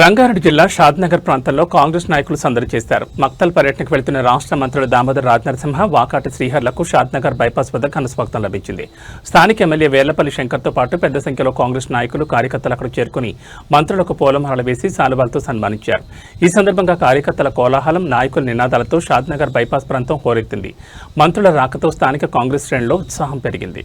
రంగారెడ్డి జిల్లా షాద్నగర్ ప్రాంతంలో కాంగ్రెస్ నాయకులు సందడి చేశారు. మక్తల్ పర్యటనకు వెళ్తున్న రాష్ట్ర మంత్రులు దామోదర్ రాజనరసింహ వాకాటి శ్రీహర్లకు షాద్నగర్ బైపాస్ వద్ద ఘనస్వాగతం లభించింది. స్థానిక ఎమ్మెల్యే వేర్లపల్లి శంకర్తో పాటు పెద్ద సంఖ్యలో కాంగ్రెస్ నాయకులు కార్యకర్తలు అక్కడ చేరుకుని మంత్రులకు పూలమాలలు వేసి సాలువాలతో సన్మానించారు. ఈ సందర్భంగా కార్యకర్తల కోలాహలం నాయకుల నినాదాలతో షాద్నగర్ బైపాస్ ప్రాంతం హోరెత్తింది. మంత్రుల రాకతో స్థానిక కాంగ్రెస్ శ్రేణిలో ఉత్సాహం పెరిగింది.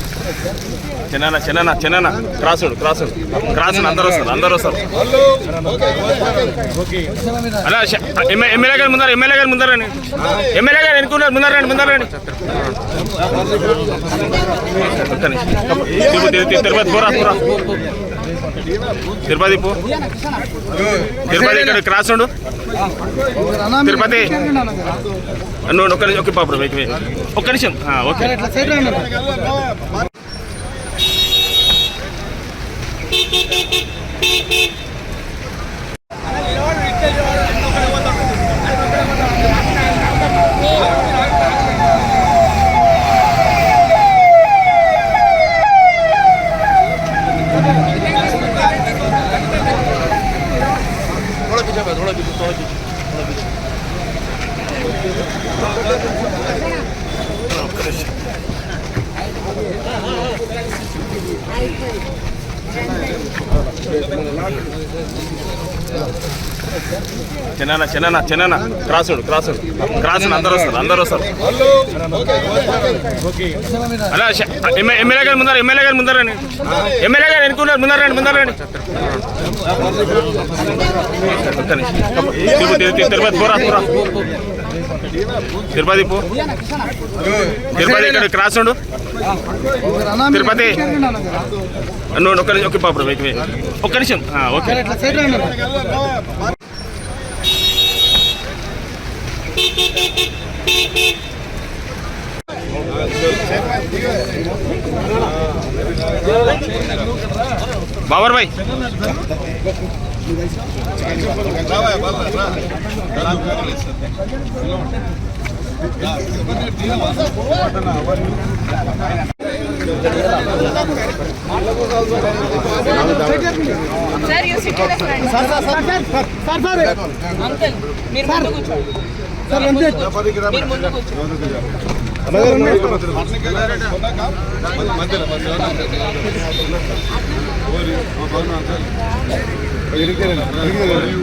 చిన్న చిన్న చిన్న క్రాసుడు క్రాసుడు క్రాసుడు అందరు వస్తారు అందరు వస్తారు. అలా ఎమ్మెల్యే గారు ముందర ఎమ్మెల్యే గారు ముందర రండి. ఎమ్మెల్యే గారు ఎన్నుకున్నారు ముందర రండి ముందర రండి. తిరుపతి పోరా పోరా. తిరుపతి పో. తిరుపతి ఇక్కడ క్రాస్ ఉండు తిరుపతి. ఒక్క నిమిషం ఒక్క పాపడు నిమిషం. ఓకే. थोड़ा पीछे बैठ, थोड़ा पीछे थोड़ा पीछे చిన్న చిన్న చిన్న క్రాసుడు క్రాసుడు క్రాసుడు అందరు వస్తారు అందరు వస్తారు అలా ఎమ్మెల్యే గారు ముందర ఎమ్మెల్యే గారు ముందర ఎమ్మెల్యే గారు ఎన్నుకున్నారు ముందర రండి ముందర రండి తిరుపతి- తిరుపతి పోరా పోరా తిరుపతి పో. తిరుపతి ఇక్కడ క్రాస్ ఉండు తిరుపతి. నువ్వు ఒక్క నిమిషం ఒక్క పాపడు వెయిట్ ఒక్క నిమిషం. ఓకే. బాబర్ భాయ్ రావా, బాబా, రా. రా, రా. సార్ యూ సిట్ రండి అంకుల్ మీరు ముందు కూర్చోండి మీరు